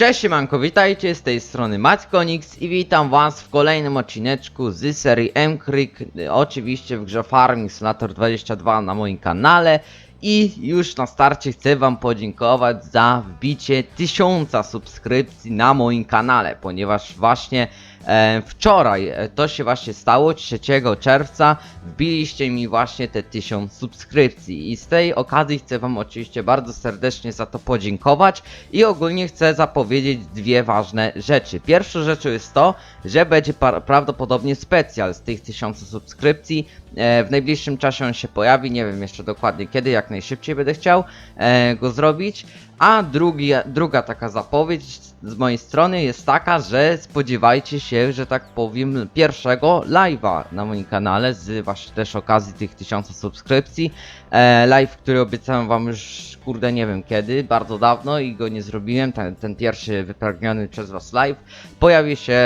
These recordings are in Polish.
Cześć siemanko, witajcie z tej strony Matkonix i witam was w kolejnym odcineczku z serii M-Creek, oczywiście w grze Farming Simulator 22 na moim kanale. I już na starcie chcę wam podziękować za wbicie tysiąca subskrypcji na moim kanale, ponieważ właśnie wczoraj e, to się właśnie stało, 3 czerwca wbiliście mi właśnie te 1000 subskrypcji i z tej okazji chcę wam oczywiście bardzo serdecznie za to podziękować i ogólnie chcę zapowiedzieć dwie ważne rzeczy. Pierwszą rzeczą jest to, że będzie prawdopodobnie specjal z tych 1000 subskrypcji. E, w najbliższym czasie on się pojawi, nie wiem jeszcze dokładnie kiedy, jak najszybciej będę chciał e, go zrobić. A drugi, druga taka zapowiedź z mojej strony jest taka, że spodziewajcie się, że tak powiem, pierwszego live'a na moim kanale z właśnie też okazji tych 1000 subskrypcji. E, live, który obiecałem wam już, kurde, nie wiem kiedy, bardzo dawno i go nie zrobiłem. Ten, ten pierwszy wypragniony przez was live pojawi się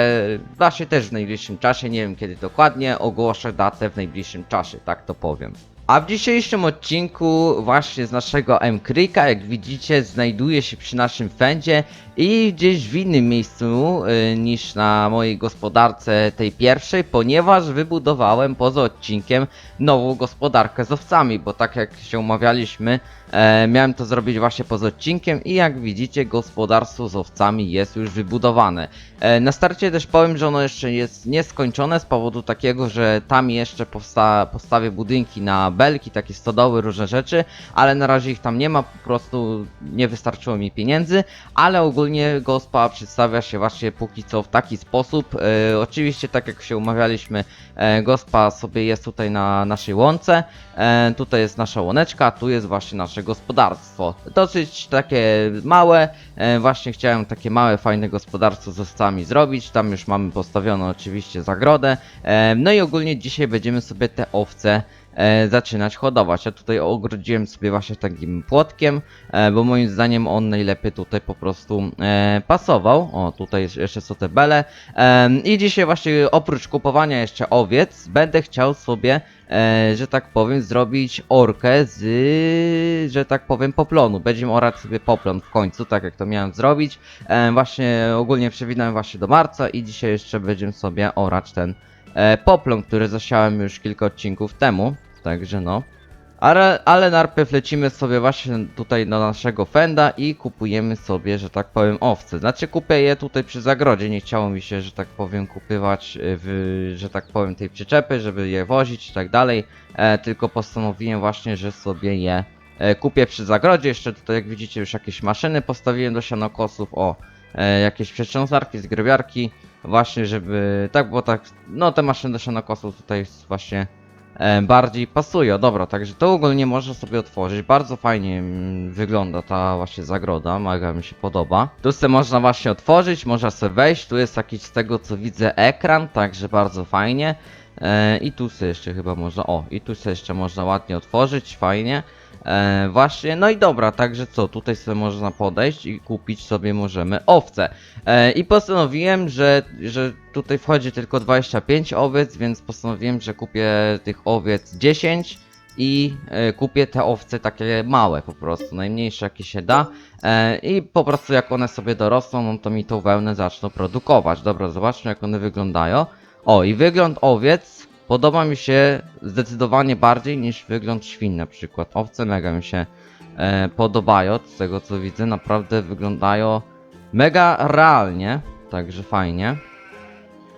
właśnie też w najbliższym czasie, nie wiem kiedy dokładnie, ogłoszę datę w najbliższym czasie, tak to powiem. A w dzisiejszym odcinku właśnie z naszego M-Creeka, jak widzicie, znajduje się przy naszym fendzie i gdzieś w innym miejscu y, niż na mojej gospodarce tej pierwszej, ponieważ wybudowałem poza odcinkiem nową gospodarkę z owcami, bo tak jak się umawialiśmy, e, miałem to zrobić właśnie poza odcinkiem i jak widzicie gospodarstwo z owcami jest już wybudowane. E, na starcie też powiem, że ono jeszcze jest nieskończone z powodu takiego, że tam jeszcze powsta postawię budynki na belki, takie stodoły, różne rzeczy, ale na razie ich tam nie ma, po prostu nie wystarczyło mi pieniędzy, ale ogólnie gospa przedstawia się właśnie póki co w taki sposób. E, oczywiście tak jak się umawialiśmy, e, gospa sobie jest tutaj na naszej łące, e, tutaj jest nasza łoneczka, tu jest właśnie nasze gospodarstwo. Dosyć takie małe, e, właśnie chciałem takie małe, fajne gospodarstwo z owcami zrobić, tam już mamy postawioną oczywiście zagrodę, e, no i ogólnie dzisiaj będziemy sobie te owce e, zaczynać hodować. Ja tutaj ogrodziłem sobie właśnie takim płotkiem, e, bo moim zdaniem on najlepiej tutaj po prostu e, pasował. O, tutaj jeszcze są te bele. Em, I dzisiaj właśnie oprócz kupowania jeszcze owiec, będę chciał sobie, e, że tak powiem, zrobić orkę z, że tak powiem, poplonu. Będziemy orać sobie poplon w końcu, tak jak to miałem zrobić. E, właśnie ogólnie przewidałem właśnie do marca i dzisiaj jeszcze będziemy sobie orać ten e, poplon, który zasiałem już kilka odcinków temu. Także no. Ale, ale najpierw lecimy sobie właśnie tutaj do naszego fenda i kupujemy sobie, że tak powiem, owce. Znaczy kupię je tutaj przy zagrodzie, nie chciało mi się, że tak powiem, kupywać y, w, że tak powiem, tej przyczepy, żeby je wozić i tak dalej. E, tylko postanowiłem właśnie, że sobie je e, kupię przy zagrodzie. Jeszcze tutaj, jak widzicie, już jakieś maszyny postawiłem do sianokosów. O, e, jakieś przetrząsarki, zgrabiarki. Właśnie, żeby, tak, bo tak, no te maszyny do sianokosów tutaj właśnie e, bardziej pasują. Dobra, także to ogólnie można sobie otworzyć. Bardzo fajnie mm, wygląda ta właśnie zagroda, mega mi się podoba. Tu sobie można właśnie otworzyć, można sobie wejść. Tu jest jakiś z tego co widzę ekran, także bardzo fajnie. E, I tu sobie jeszcze chyba można, o, i tu sobie jeszcze można ładnie otworzyć, fajnie. E, właśnie, no i dobra, także co, tutaj sobie można podejść i kupić sobie możemy owce. E, I postanowiłem, że, że tutaj wchodzi tylko 25 owiec, więc postanowiłem, że kupię tych owiec 10 i e, kupię te owce takie małe po prostu, najmniejsze jakie się da. E, I po prostu jak one sobie dorosną, no to mi tą wełnę zaczną produkować. Dobra, zobaczmy jak one wyglądają. O, i wygląd owiec podoba mi się zdecydowanie bardziej niż wygląd świn na przykład. Owce mega mi się e, podobają, z tego co widzę, naprawdę wyglądają mega realnie, także fajnie.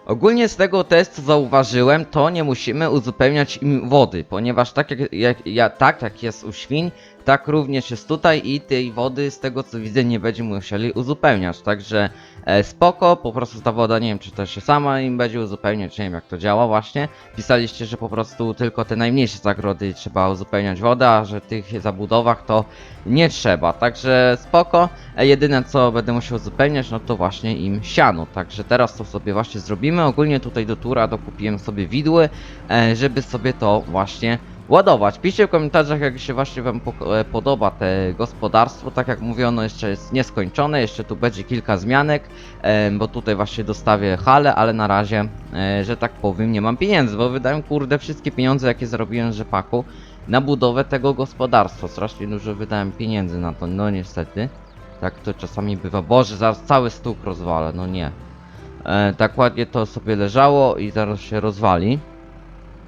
Ogólnie z tego testu zauważyłem, to nie musimy uzupełniać im wody, ponieważ tak jak, jak, ja, tak jak jest u świń, tak również jest tutaj i tej wody z tego co widzę nie będziemy musieli uzupełniać, także e, spoko, po prostu ta woda nie wiem czy to się sama im będzie uzupełniać, nie wiem jak to działa właśnie. Pisaliście, że po prostu tylko te najmniejsze zagrody trzeba uzupełniać wodę, a że tych zabudowach to nie trzeba, także spoko. E, jedyne co będę musiał uzupełniać no to właśnie im siano, także teraz to sobie właśnie zrobimy. Ogólnie tutaj do tura dokupiłem sobie widły, e, żeby sobie to właśnie ładować. Piszcie w komentarzach, jak się właśnie Wam e, podoba te gospodarstwo. Tak jak mówiono, jeszcze jest nieskończone, jeszcze tu będzie kilka zmianek, bo tutaj właśnie dostawię halę, ale na razie, e, że tak powiem, nie mam pieniędzy, bo wydałem kurde wszystkie pieniądze, jakie zarobiłem z rzepaku na budowę tego gospodarstwa. Strasznie dużo wydałem pieniędzy na to, no niestety. Tak to czasami bywa. Boże, zaraz cały stół rozwalę, no nie. E, tak ładnie to sobie leżało i zaraz się rozwali.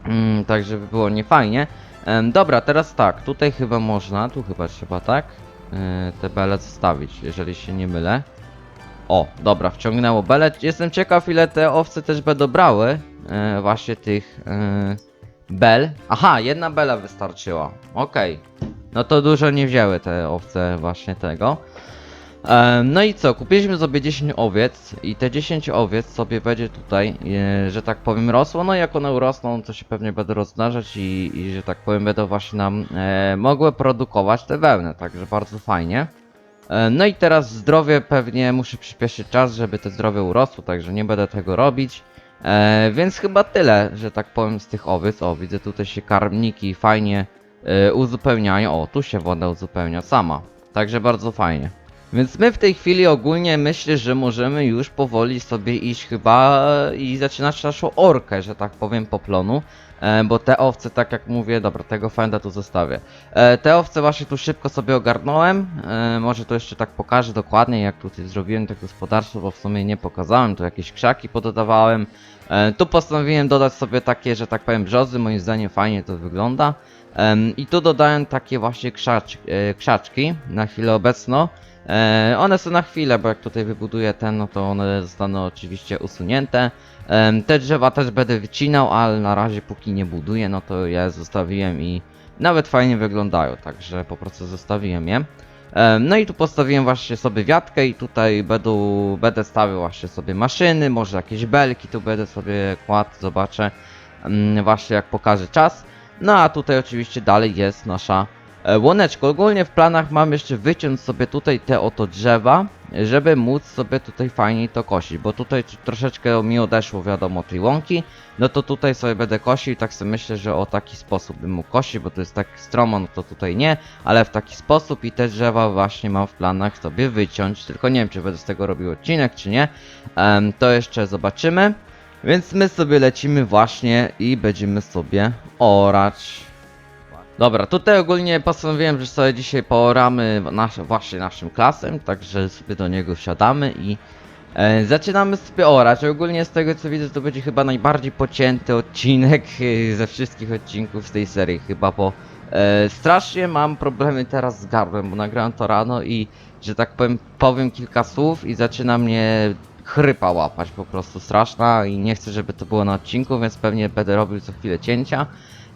Mm, tak, żeby było niefajnie. Em, dobra, teraz tak, tutaj chyba można, tu chyba trzeba, tak? E, te bele zostawić, jeżeli się nie mylę. O, dobra, wciągnęło bele. Jestem ciekaw, ile te owce też będą brały. E, właśnie tych e, bel. Aha, jedna bela wystarczyła. Okej. No to dużo nie wzięły te owce właśnie tego. Em, No i co, kupiliśmy sobie 10 owiec i te 10 owiec sobie będzie tutaj, e, że tak powiem, rosło. No i jak one urosną, to się pewnie będą rozmnażać i, i że tak powiem, będą właśnie nam e, mogły produkować te wełny, także bardzo fajnie. E, No i teraz zdrowie pewnie muszę przyspieszyć czas, żeby te zdrowie urosło, także nie będę tego robić. E, więc chyba tyle, że tak powiem, z tych owiec. O, widzę tutaj się karmniki fajnie e, uzupełniają. O, tu się woda uzupełnia sama. Także bardzo fajnie. Więc my w tej chwili ogólnie myślę, że możemy już powoli sobie iść chyba i zaczynać naszą orkę, że tak powiem, poplonu. E, bo te owce, tak jak mówię, dobra, tego fenda tu zostawię. E, te owce właśnie tu szybko sobie ogarnąłem. E, może to jeszcze tak pokażę dokładnie, jak tutaj zrobiłem to gospodarstwo, bo w sumie nie pokazałem. Tu jakieś krzaki pododawałem. E, tu postanowiłem dodać sobie takie, że tak powiem, brzozy. Moim zdaniem fajnie to wygląda. Em, I tu dodałem takie właśnie krzacz, e, krzaczki na chwilę obecną. E, one są na chwilę, bo jak tutaj wybuduję ten, no to one zostaną oczywiście usunięte. Em, te drzewa też będę wycinał, ale na razie póki nie buduję, no to ja je zostawiłem i nawet fajnie wyglądają, także po prostu zostawiłem je. Em, No i tu postawiłem właśnie sobie wiatkę i tutaj będą, będę stawiał właśnie sobie maszyny, może jakieś belki tu będę sobie kładł, zobaczę właśnie jak pokaże czas. No a tutaj oczywiście dalej jest nasza e, łoneczko. Ogólnie w planach mam jeszcze wyciąć sobie tutaj te oto drzewa, żeby móc sobie tutaj fajniej to kosić, bo tutaj tr- troszeczkę mi odeszło wiadomo tej łąki, no to tutaj sobie będę kosił tak sobie myślę, że o taki sposób bym mógł kosić, bo to jest tak stromo, no to tutaj nie, ale w taki sposób i te drzewa właśnie mam w planach sobie wyciąć, tylko nie wiem czy będę z tego robił odcinek czy nie, Em, to jeszcze zobaczymy. Więc my sobie lecimy właśnie i będziemy sobie orać. Dobra, tutaj ogólnie postanowiłem, że sobie dzisiaj pooramy nasze, właśnie naszym klasem, także sobie do niego wsiadamy i e, zaczynamy sobie orać. Ogólnie z tego co widzę to będzie chyba najbardziej pocięty odcinek e, ze wszystkich odcinków z tej serii chyba, bo e, strasznie mam problemy teraz z gardłem, bo nagrałem to rano i że tak powiem powiem kilka słów i zaczyna mnie chrypa łapać po prostu straszna i nie chcę, żeby to było na odcinku, więc pewnie będę robił co chwilę cięcia.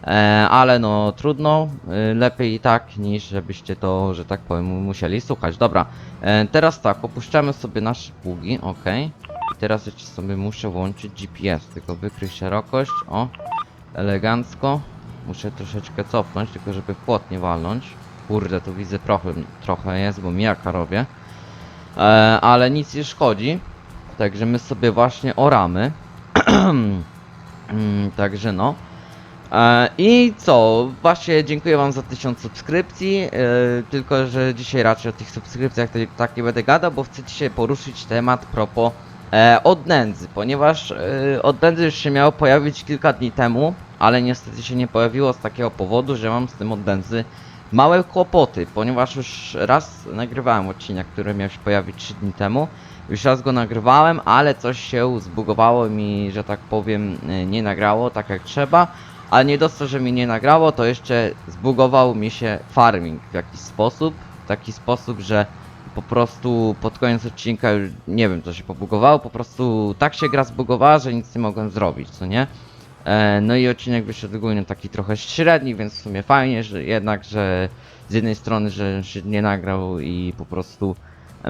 E, ale no trudno, e, lepiej tak niż żebyście to, że tak powiem, musieli słuchać. Dobra, e, teraz tak, opuszczamy sobie nasze pługi, ok. I teraz jeszcze sobie muszę włączyć GPS, tylko wykryj szerokość, o, elegancko. Muszę troszeczkę cofnąć, tylko żeby płot nie walnąć. Kurde, tu widzę trochę, trochę jest, bo mijaka robię. E, ale nic nie szkodzi. Także my sobie właśnie oramy. Mm, Także no. E, I co? Właśnie dziękuję Wam za 1000 subskrypcji. e, tylko, że dzisiaj raczej o tych subskrypcjach tak nie będę gadał, bo chcę dzisiaj poruszyć temat propos e, od nędzy, ponieważ od nędzy już się miało pojawić kilka dni temu, ale niestety się nie pojawiło z takiego powodu, że mam z tym od nędzy małe kłopoty, ponieważ już raz nagrywałem odcinek, który miał się pojawić 3 dni temu. Już raz go nagrywałem, ale coś się zbugowało mi, że tak powiem, nie nagrało tak jak trzeba. Ale nie dość, że mi nie nagrało, to jeszcze zbugował mi się farming w jakiś sposób. W taki sposób, że po prostu pod koniec odcinka już nie wiem co się pobugowało, po prostu tak się gra zbugowała, że nic nie mogłem zrobić, co nie? E, no i odcinek wyszedł ogólnie taki trochę średni, więc w sumie fajnie, że jednak, że z jednej strony, że się nie nagrał i po prostu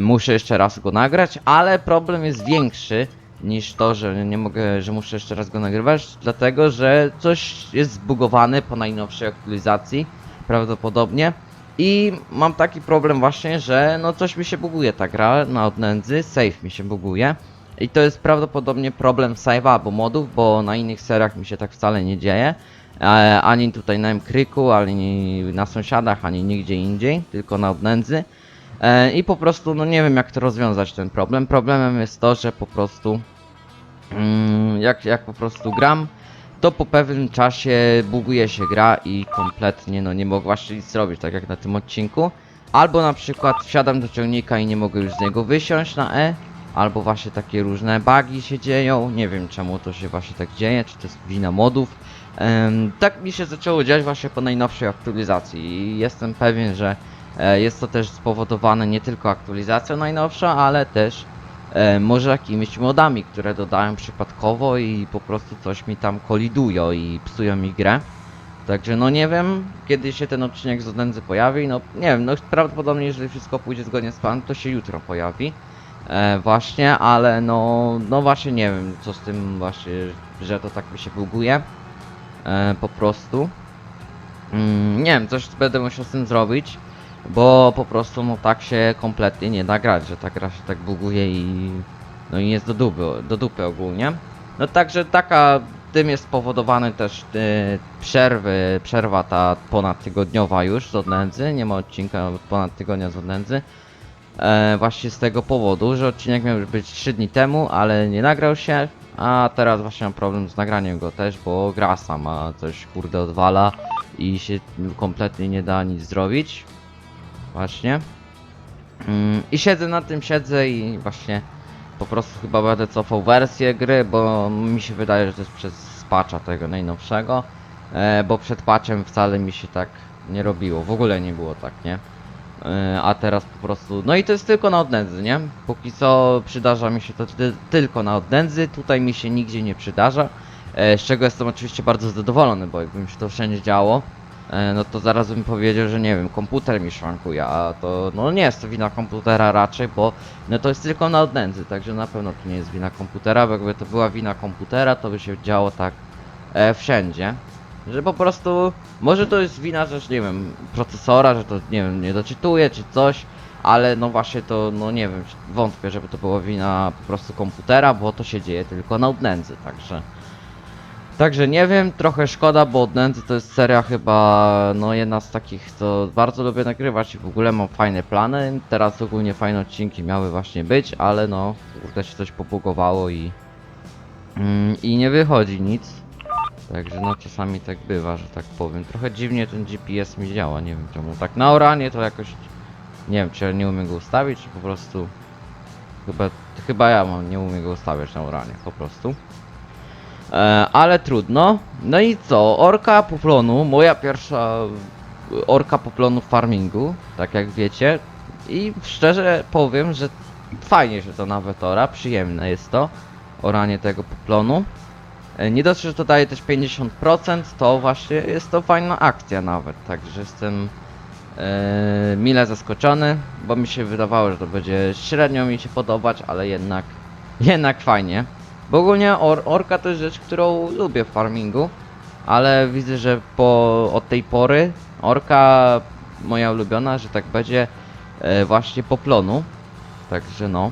muszę jeszcze raz go nagrać, ale problem jest większy niż to, że nie mogę, że muszę jeszcze raz go nagrywać, dlatego że coś jest zbugowane po najnowszej aktualizacji, prawdopodobnie. I mam taki problem właśnie, że no coś mi się buguje ta gra na odnędzy, save mi się buguje. I to jest prawdopodobnie problem save'a albo modów, bo na innych seriach mi się tak wcale nie dzieje. E, ani tutaj na M-Kryku, ani na sąsiadach, ani nigdzie indziej, tylko na odnędzy. E, I po prostu, no nie wiem jak to rozwiązać ten problem. Problemem jest to, że po prostu jak, jak po prostu gram, to po pewnym czasie buguje się gra i kompletnie no nie mogę właśnie nic zrobić, tak jak na tym odcinku. albo na przykład wsiadam do ciągnika i nie mogę już z niego wysiąść na E, albo właśnie takie różne bugi się dzieją, nie wiem czemu to się właśnie tak dzieje, czy to jest wina modów. Tak mi się zaczęło dziać właśnie po najnowszej aktualizacji i jestem pewien, że e, jest to też spowodowane nie tylko aktualizacją najnowszą, ale też e, może jakimiś modami, które dodałem przypadkowo i po prostu coś mi tam kolidują i psują mi grę. Także no nie wiem, kiedy się ten odcinek z Odędzy pojawi, no nie wiem, no prawdopodobnie jeżeli wszystko pójdzie zgodnie z planem, to się jutro pojawi. E, właśnie, ale no, no właśnie nie wiem, co z tym właśnie, że to tak mi się buguje. E, po prostu. Mm, nie wiem, coś będę musiał z tym zrobić, bo po prostu no tak się kompletnie nie da grać, że ta gra się tak buguje i no i jest do dupy, do dupy ogólnie. No także taka tym jest spowodowany też y, przerwy, przerwa ta ponadtygodniowa już z Odnędzy, nie ma odcinka od ponad tygodnia z Odnędzy. E, właśnie z tego powodu, że odcinek miał być 3 dni temu, ale nie nagrał się, a teraz właśnie mam problem z nagraniem go też, bo gra sama coś kurde odwala i się kompletnie nie da nic zrobić. Właśnie. Mm, I siedzę na tym, siedzę i właśnie po prostu chyba będę cofał wersję gry, bo mi się wydaje, że to jest przez patcha tego najnowszego, e, bo przed patchem wcale mi się tak nie robiło, w ogóle nie było tak, nie? E, a teraz po prostu, no i to jest tylko na odnędzy, nie? Póki co przydarza mi się to ty tylko na odnędzy, tutaj mi się nigdzie nie przydarza, e, z czego jestem oczywiście bardzo zadowolony, bo jakby mi się to wszędzie działo, no to zaraz bym powiedział, że nie wiem, komputer mi szwankuje, a to no nie jest to wina komputera raczej, bo no to jest tylko na odnędzy, także na pewno to nie jest wina komputera, bo jakby to była wina komputera, to by się działo tak e, wszędzie. Że po prostu, może to jest wina też, nie wiem, procesora, że to, nie wiem, nie doczytuje czy coś, ale no właśnie to, no nie wiem, wątpię, żeby to była wina po prostu komputera, bo to się dzieje tylko na odnędzy, także... Także nie wiem, trochę szkoda, bo Odnędzy to jest seria chyba, no jedna z takich, co bardzo lubię nagrywać i w ogóle mam fajne plany. Teraz ogólnie fajne odcinki miały właśnie być, ale no, kurde się coś pobugowało i... Mm, I nie wychodzi nic. Także no czasami tak bywa, że tak powiem. Trochę dziwnie ten GPS mi działa, nie wiem czemu. Tak na oranie to jakoś... Nie wiem, czy ja nie umiem go ustawić, czy po prostu... Chyba, chyba ja mam, nie umiem go ustawiać na oranie, po prostu. E, ale trudno. No i co? Orka poplonu, moja pierwsza orka poplonu w farmingu, tak jak wiecie. I szczerze powiem, że fajnie się to nawet ora, przyjemne jest to, oranie tego poplonu. E, Nie dość, że to daje też 50%, to właśnie jest to fajna akcja nawet, także jestem e, mile zaskoczony, bo mi się wydawało, że to będzie średnio mi się podobać, ale jednak, jednak fajnie. Bo ogólnie or, orka to jest rzecz, którą lubię w farmingu, ale widzę, że po, od tej pory orka moja ulubiona, że tak będzie e, właśnie poplonu. Także no.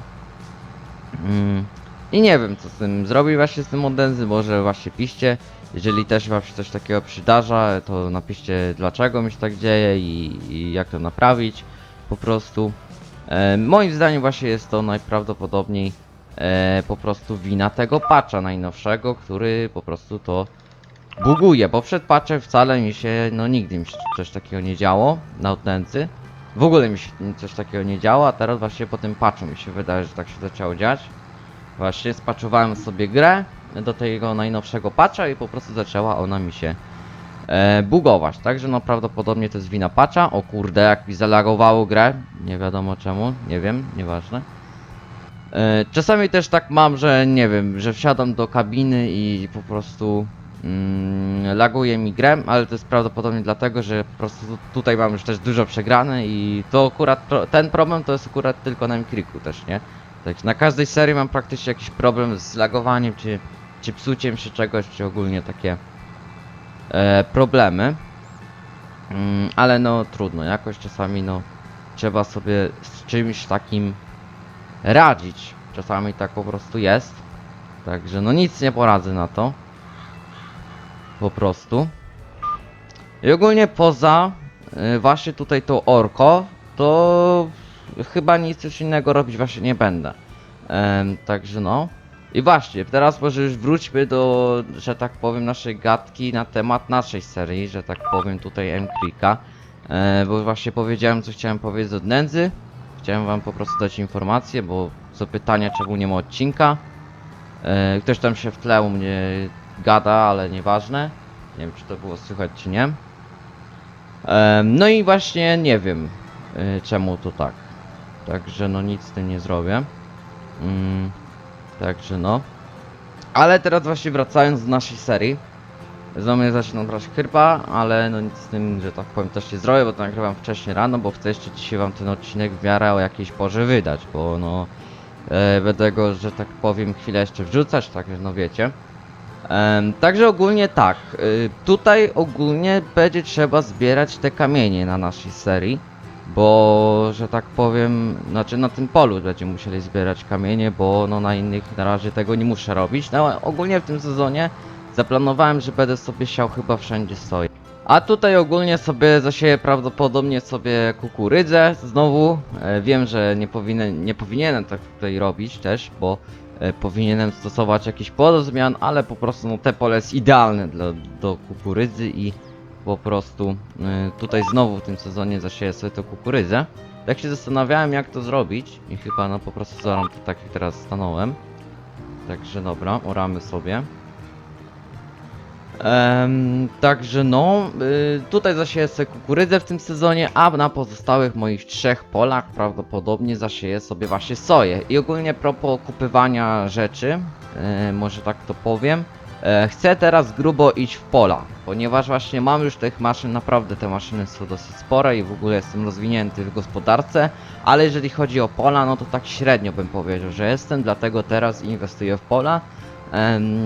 Mm. I nie wiem co z tym zrobić właśnie z tym Odędzy, może właśnie piszcie. Jeżeli też wam się coś takiego przydarza, to napiszcie dlaczego mi się tak dzieje i, i jak to naprawić po prostu. E, moim zdaniem właśnie jest to najprawdopodobniej e, po prostu wina tego patcha najnowszego, który po prostu to buguje, bo przed patchem wcale mi się, no nigdy mi się coś takiego nie działo na Odnędzy. W ogóle mi się coś takiego nie działo, a teraz właśnie po tym patchu mi się wydaje, że tak się zaczęło dziać. Właśnie spaczowałem sobie grę do tego najnowszego patcha i po prostu zaczęła ona mi się e, bugować. Także no prawdopodobnie to jest wina patcha. O kurde, jak mi zalagowało grę. Nie wiadomo czemu, nie wiem, nieważne. E, czasami też tak mam, że nie wiem, że wsiadam do kabiny i po prostu mm, laguje mi grę, ale to jest prawdopodobnie dlatego, że po prostu tu- tutaj mam już też dużo przegrane i to akurat ten problem to jest akurat tylko na Mkriku też, nie? Tak, na każdej serii mam praktycznie jakiś problem z lagowaniem, czy, czy psuciem się czegoś, czy ogólnie takie e, problemy. Mm, ale no trudno, jakoś czasami no trzeba sobie z czymś takim radzić. Czasami tak po prostu jest. Także no nic nie poradzę na to. Po prostu. I ogólnie poza y, właśnie tutaj tą orko, to chyba nic już innego robić właśnie nie będę. Także no. I właśnie, teraz może już wróćmy do, że tak powiem, naszej gadki na temat naszej serii, że tak powiem tutaj M-Clicka. E, bo właśnie powiedziałem, co chciałem powiedzieć od nędzy. Chciałem wam po prostu dać informację, bo są pytania, czemu nie ma odcinka. E, ktoś tam się w tle u mnie gada, ale nieważne. Nie wiem, czy to było słychać, czy nie. Em, no i właśnie nie wiem, y, czemu to tak. Także no nic z tym nie zrobię. Mm, także no. Ale teraz właśnie wracając do naszej serii. Znowu mnie zaczyna brać chyba, ale no nic z tym, że tak powiem też nie zrobię, bo to nagrywam wcześniej rano, bo chcę jeszcze dzisiaj wam ten odcinek w miarę o jakiejś porze wydać, bo no e, będę go, że tak powiem, chwilę jeszcze wrzucać, także no wiecie. Em, także ogólnie tak, y, tutaj ogólnie będzie trzeba zbierać te kamienie na naszej serii, bo że tak powiem, znaczy na tym polu będziemy musieli zbierać kamienie, bo no na innych na razie tego nie muszę robić. No ogólnie w tym sezonie zaplanowałem, że będę sobie siał chyba wszędzie soję. A tutaj ogólnie sobie zasieję prawdopodobnie sobie kukurydzę znowu. E, wiem, że nie, powinien, nie powinienem tak tutaj robić też, bo e, powinienem stosować jakiś podozmian, ale po prostu no, te pole jest idealne dla, do kukurydzy i po prostu e, tutaj znowu w tym sezonie zasieję sobie tą kukurydzę. Tak się zastanawiałem jak to zrobić i chyba no po prostu zaram to tak jak teraz stanąłem. Także dobra, oramy sobie. Em, także no, y, tutaj zasieję sobie kukurydzę w tym sezonie, a na pozostałych moich trzech polach prawdopodobnie zasieję sobie właśnie soję. I ogólnie propos kupywania rzeczy, e, może tak to powiem, e, chcę teraz grubo iść w pola, ponieważ właśnie mam już tych maszyn, naprawdę te maszyny są dosyć spore i w ogóle jestem rozwinięty w gospodarce, ale jeżeli chodzi o pola, no to tak średnio bym powiedział, że jestem, dlatego teraz inwestuję w pola.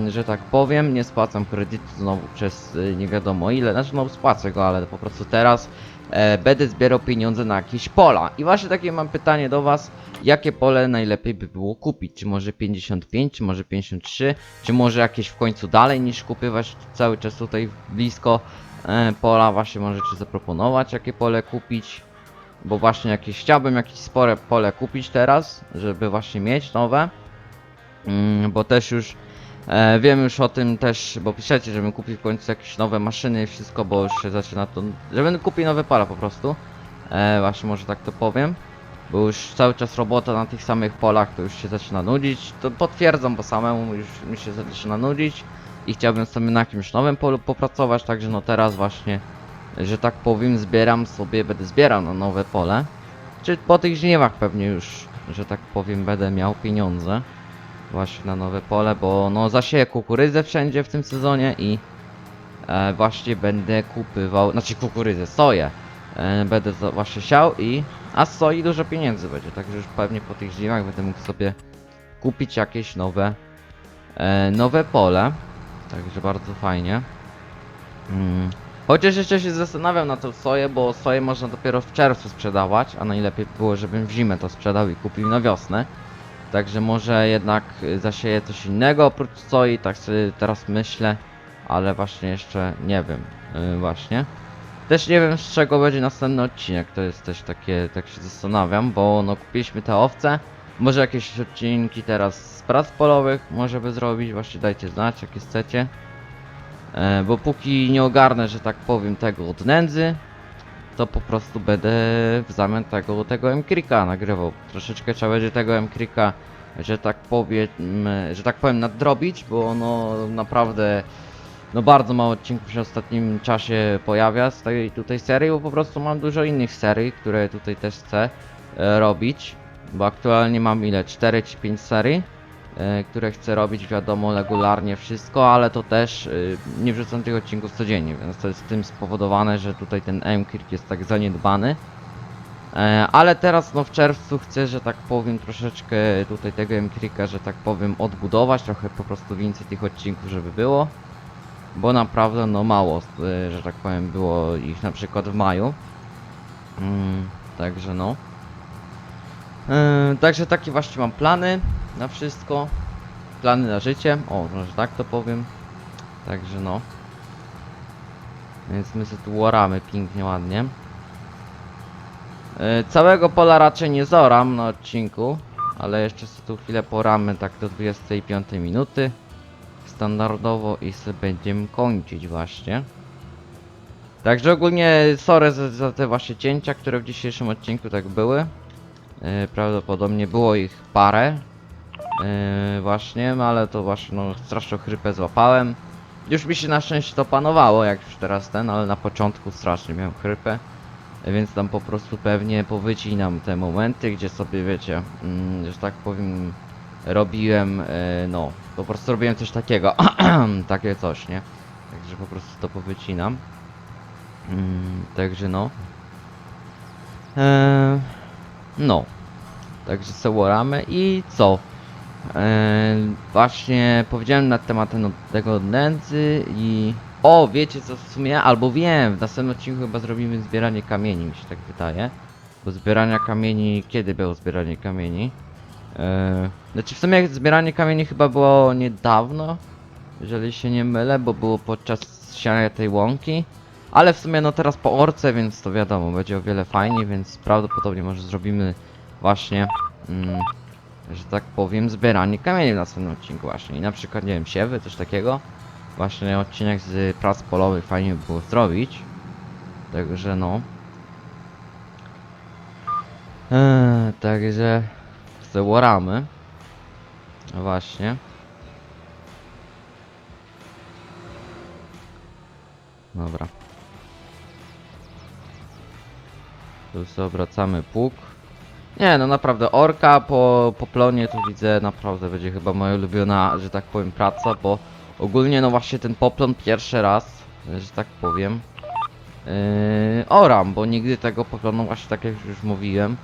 Że tak powiem, nie spłacam kredytu znowu przez y, nie wiadomo ile, znaczy no spłacę go, ale po prostu teraz e, będę zbierał pieniądze na jakieś pola. I właśnie takie mam pytanie do was, jakie pole najlepiej by było kupić? Czy może 55, czy może 53, czy może jakieś w końcu dalej niż kupywać cały czas tutaj blisko e, pola, właśnie możecie zaproponować jakie pole kupić. Bo właśnie jakieś chciałbym jakieś spore pole kupić teraz, żeby właśnie mieć nowe. Mm, bo też już e, wiem już o tym też, bo piszecie, żebym kupił w końcu jakieś nowe maszyny i wszystko, bo już się zaczyna to, żebym kupił nowe pola po prostu. E, właśnie może tak to powiem. Bo już cały czas robota na tych samych polach to już się zaczyna nudzić. To potwierdzam, bo samemu już mi się zaczyna nudzić i chciałbym sobie na jakimś nowym polu popracować, także no teraz właśnie, że tak powiem, zbieram sobie, będę zbierał na nowe pole. Czy po tych żniwach pewnie już, że tak powiem, będę miał pieniądze właśnie na nowe pole, bo no zasieję kukurydzę wszędzie w tym sezonie i e, właśnie będę kupywał, znaczy kukurydzę, soję. E, będę właśnie siał i, a z soi dużo pieniędzy będzie, także już pewnie po tych zimach będę mógł sobie kupić jakieś nowe, e, nowe pole. Także bardzo fajnie. Mm. Chociaż jeszcze się zastanawiam na tą soję, bo soję można dopiero w czerwcu sprzedawać, a najlepiej by było, żebym w zimę to sprzedał i kupił na wiosnę. Także może jednak y, zasieję coś innego oprócz soi, tak sobie teraz myślę, ale właśnie jeszcze nie wiem, yy, właśnie. Też nie wiem z czego będzie następny odcinek, to jest też takie, tak się zastanawiam, bo no kupiliśmy te owce, może jakieś odcinki teraz z prac polowych może by zrobić, właśnie dajcie znać jakie chcecie. E, bo póki nie ogarnę, że tak powiem, tego od nędzy, to po prostu będę w zamian tego, tego M-Krika nagrywał. Troszeczkę trzeba będzie tego M-Krika, że tak powiem, że tak powiem nadrobić, bo no naprawdę no bardzo mało odcinków się w ostatnim czasie pojawia z tej tutaj serii, bo po prostu mam dużo innych serii, które tutaj też chcę e, robić, bo aktualnie mam ile? 4 czy 5 serii, które chcę robić wiadomo regularnie wszystko, ale to też y, nie wrzucam tych odcinków codziennie, więc to jest tym spowodowane, że tutaj ten M-Kirk jest tak zaniedbany. E, ale teraz no w czerwcu chcę, że tak powiem, troszeczkę tutaj tego M-Krika, że tak powiem, odbudować, trochę po prostu więcej tych odcinków, żeby było. Bo naprawdę no mało, y, że tak powiem, było ich na przykład w maju. Mm, także no. Także takie właśnie mam plany na wszystko. Plany na życie. O, może tak to powiem. Także no. Więc my sobie tu łoramy pięknie, ładnie. Yy, całego pola raczej nie zoram na odcinku. Ale jeszcze sobie tu chwilę poramy tak do 25 minuty. Standardowo i sobie będziemy kończyć właśnie. Także ogólnie sorry za, za te właśnie cięcia, które w dzisiejszym odcinku tak były. E, prawdopodobnie było ich parę. E, właśnie, no ale to właśnie no straszną chrypę złapałem. Już mi się na szczęście to panowało, jak już teraz ten, ale na początku strasznie miałem chrypę. Więc tam po prostu pewnie powycinam te momenty, gdzie sobie wiecie, mm, że tak powiem, robiłem, e, no, po prostu robiłem coś takiego, takie coś, nie? Także po prostu to powycinam. Mm, także no. Eee, no. Także sełoramy i co? Eee, właśnie powiedziałem na temat tego nędzy i... O, wiecie co w sumie? Albo wiem, w następnym odcinku chyba zrobimy zbieranie kamieni, mi się tak wydaje. Bo zbierania kamieni... Kiedy było zbieranie kamieni? Eee, znaczy w sumie zbieranie kamieni chyba było niedawno, jeżeli się nie mylę, bo było podczas siania tej łąki. Ale w sumie no teraz po orce, więc to wiadomo, będzie o wiele fajniej, więc prawdopodobnie może zrobimy właśnie, mm, że tak powiem, zbieranie kamieni w następnym odcinku właśnie. I na przykład, nie wiem, siewy, coś takiego. Właśnie odcinek z prac polowych fajnie by było zrobić. Także no. Eee, także zełoramy. Właśnie. Dobra. Tu sobie obracamy pług. Nie, no naprawdę, orka po, po plonie to widzę, naprawdę będzie chyba moja ulubiona, że tak powiem, praca, bo ogólnie no właśnie ten poplon pierwszy raz, że tak powiem, yy, oram, bo nigdy tego poplonu właśnie tak jak już mówiłem,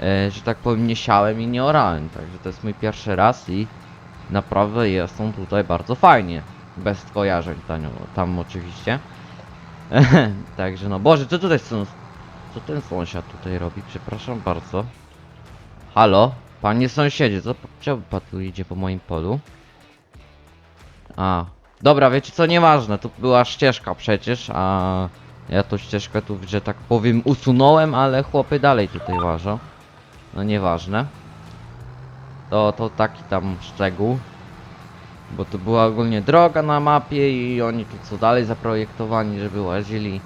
yy, że tak powiem nie siałem i nie orałem, także to jest mój pierwszy raz i naprawdę jest on tutaj bardzo fajnie, bez skojarzeń tam, tam oczywiście. Także no, Boże, co tutaj są? Co ten sąsiad tutaj robi? Przepraszam bardzo. Halo? Panie sąsiedzie, co czemu pan tu idzie po moim polu? A, dobra, wiecie co, nieważne, tu była ścieżka przecież, a ja tą ścieżkę tu, że tak powiem, usunąłem, ale chłopy dalej tutaj łażą. No nieważne. To, to taki tam szczegół. Bo to była ogólnie droga na mapie i oni tu co dalej zaprojektowani, żeby łazili.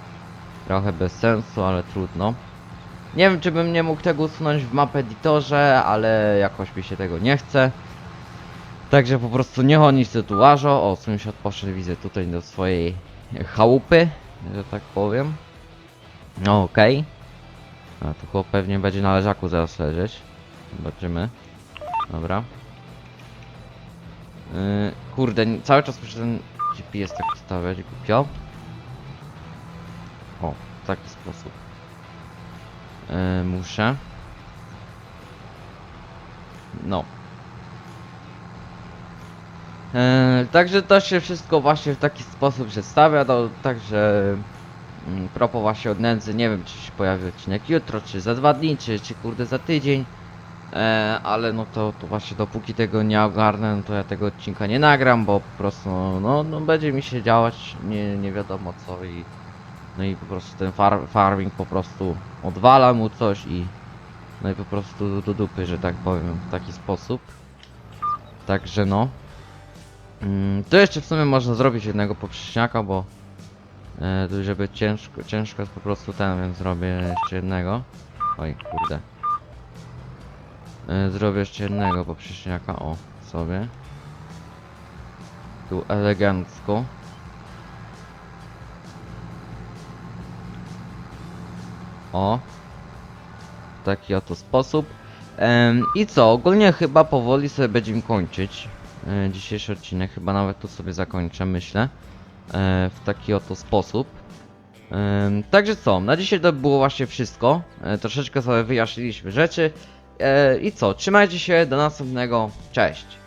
Trochę bez sensu, ale trudno. Nie wiem, czy bym nie mógł tego usunąć w map editorze, ale jakoś mi się tego nie chce. Także po prostu niech oni się tu łażą. O, sąsiad poszedł, widzę, tutaj do swojej chałupy, że tak powiem. No okej. A to chłop pewnie będzie na leżaku zaraz leżeć. Zobaczymy. Dobra. Yy, kurde, cały czas muszę ten GPS tak ustawiać, głupio. O, w taki sposób. Yy, muszę. No. Yy, także to się wszystko właśnie w taki sposób przedstawia, także mm, propos właśnie od nędzy, nie wiem czy się pojawi odcinek jutro, czy za dwa dni, czy, czy kurde za tydzień. E, ale no to, to właśnie dopóki tego nie ogarnę, no to ja tego odcinka nie nagram, bo po prostu no, no będzie mi się działać nie, nie wiadomo co i no i po prostu ten far, farming po prostu odwala mu coś i no i po prostu do, dupy, że tak powiem, w taki sposób. Także no. Mm, to jeszcze w sumie można zrobić jednego poprzeczniaka, bo tu żeby ciężko, ciężko jest po prostu ten, więc zrobię jeszcze jednego. Oj, kurde. E, Zrobię jeszcze jednego poprzeczniaka, o, sobie. Tu elegancko. O. W taki oto sposób. I co, ogólnie chyba powoli sobie będziemy kończyć e, dzisiejszy odcinek. Chyba nawet tu sobie zakończę, myślę. E, w taki oto sposób. Także co, na dzisiaj to było właśnie wszystko. E, Troszeczkę sobie wyjaśniliśmy rzeczy. I co, trzymajcie się, do następnego, cześć.